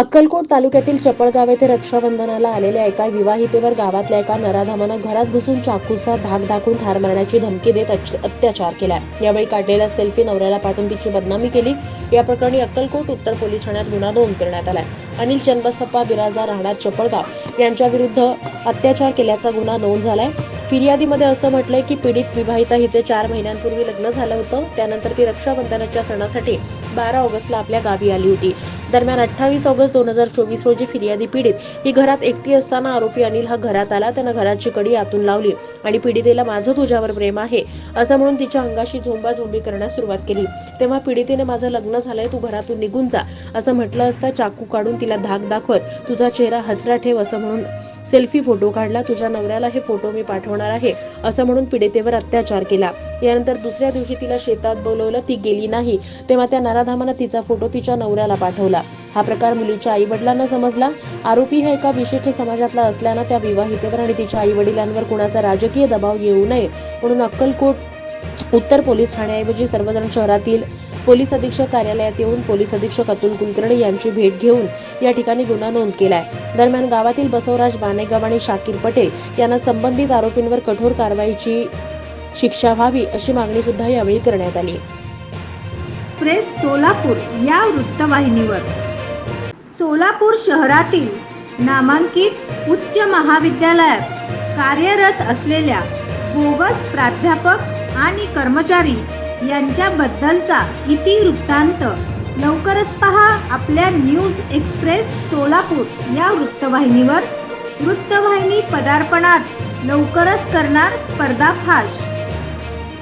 अक्कलकोट तालुक्यातील चपळगाव येथे रक्षाबंधनाला आलेल्या एका विवाहितेवर गावातल्या एका नराधमानं घरात घुसून चाकूचा धाक दाखवून ठार मारण्याची धमकी देत अत्याचार केला. यावेळी काढलेला सेल्फी नवऱ्याला पाठवून तिची बदनामी केली. या प्रकरणी अक्कलकोट उत्तर पोलीस ठाण्यात गुन्हा नोंद करण्यात आलाय. अनिल चंदसप्पा बिराजा राहणार चपळगाव यांच्या विरुद्ध अत्याचार केल्याचा गुन्हा नोंद झालाय. फिर्यादीमध्ये असं म्हटलंय की पीडित विवाहिता हिचे चार महिन्यांपूर्वी लग्न झालं होतं. त्यानंतर ती रक्षाबंधनाच्या सणासाठी बारा ऑगस्टला आपल्या गावी आली होती. दरम्यान अठ्ठावीस ऑगस्ट दोन हजार चोवीस रोजी फिर्यादी पीडित ही घरात एकटी असताना आरोपी अनिल हा घरात आला त्यानं घराची कडी आतून लावली आणि पीडितेला माझं तुझ्यावर प्रेम आहे असं म्हणून तिच्या अंगाशी झोंबाझोंबी करण्यास सुरुवात केली. तेव्हा पीडितेने माझं लग्न झालंय तू घरातून निघून जा असं म्हटलं असता चाकू काढून तिला धाक दाखवत तुझा चेहरा हसरा ठेव असं म्हणून सेल्फी फोटो काढला तुझ्या नवऱ्याला हे फोटो मी पाठवणार आहे असं म्हणून पीडितेवर अत्याचार केला. यानंतर दुसऱ्या दिवशी तिला शेतात बोलवलं ती गेली नाही. तेव्हा त्या नराधामानं तिचा फोटो तिच्या नवऱ्याला पाठवला. हा प्रकार मुलीच्या आई वडिलांना समजला. आरोपी हा एका विशिष्ट समाजातला असल्यानं त्या विवाहितेवर आणि तिच्या आई वडिलांवर कुणाचा राजकीय दबाव येऊ नये म्हणून अक्कलकोट उत्तर पोलीस ठाण्याऐवजी सर्वजण शहरातील पोलीस अधीक्षक कार्यालयात येऊन पोलीस अधीक्षक अतुल कुलकर्णी यांची भेट घेऊन या ठिकाणी गुन्हा नोंद केलाय. दरम्यान गावातील बसवराज बानेगाव आणि शाकीर पटेल यांना संबंधित आरोपींवर कठोर कारवाईची शिक्षा व्हावी अशी मागणी सुद्धा यावेळी करण्यात आली. प्रेस सोलापूर या वृत्तवाहिनीवर. सोलापूर शहरातील नामांकित उच्च महाविद्यालयात कार्यरत असलेल्या बोगस प्राध्यापक आणि कर्मचारी यांच्याबद्दलचा इति वृत्तांत लवकरच पहा आपल्या न्यूज एक्सप्रेस सोलापूर या वृत्तवाहिनीवर. वृत्तवाहिनी पदार्पणात लवकरच करणार पर्दाफाश.